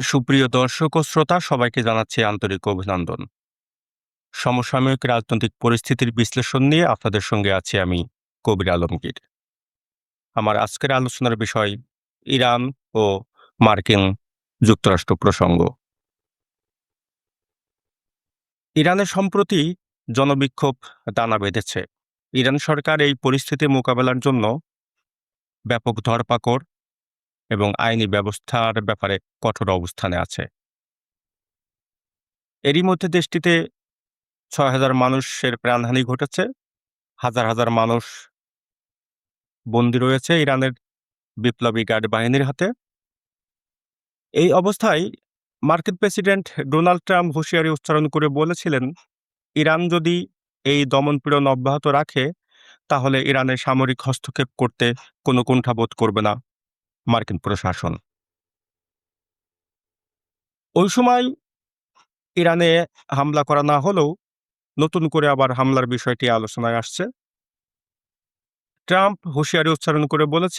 সুপ্রিয় দর্শক ও শ্রোতা, সবাইকে জানাচ্ছি আন্তরিক অভিনন্দন। সমসাময়িক রাজনৈতিক পরিস্থিতির বিশ্লেষণ নিয়ে আপনাদের সঙ্গে আছি আমি কবির আলমগীর। আমার আজকের আলোচনার বিষয়, ইরান ও মার্কিন যুক্তরাষ্ট্র প্রসঙ্গ। ইরানে সম্প্রতি জনবিক্ষোভ দানা বেঁধেছে। ইরান সরকার এই পরিস্থিতি মোকাবেলার জন্য ব্যাপক ধরপাকড় এবং আইনি ব্যবস্থার ব্যাপারে কঠোর অবস্থানে আছে। এরই মধ্যে দেশটিতে ছয় হাজার মানুষের প্রাণহানি ঘটেছে। হাজার হাজার মানুষ বন্দী রয়েছে ইরানের বিপ্লবী গার্ড বাহিনীর হাতে। এই অবস্থায় মার্কিন প্রেসিডেন্ট ডোনাল্ড ট্রাম্প হুঁশিয়ারি উচ্চারণ করে বলেছিলেন, ইরান যদি এই দমনপীড়ন অব্যাহত রাখে, তাহলে ইরানের সামরিক হস্তক্ষেপ করতে কোনো কুণ্ঠাবোধ করবে না। মার্কিন প্রশাসন। ওই সময় ইরানে হামলা করা না হলেও নতুন করে আবার হামলার বিষয়টি আলোচনায় আসছে। ট্রাম্প হুঁশিয়ারি উচ্চারণ করে বলেছে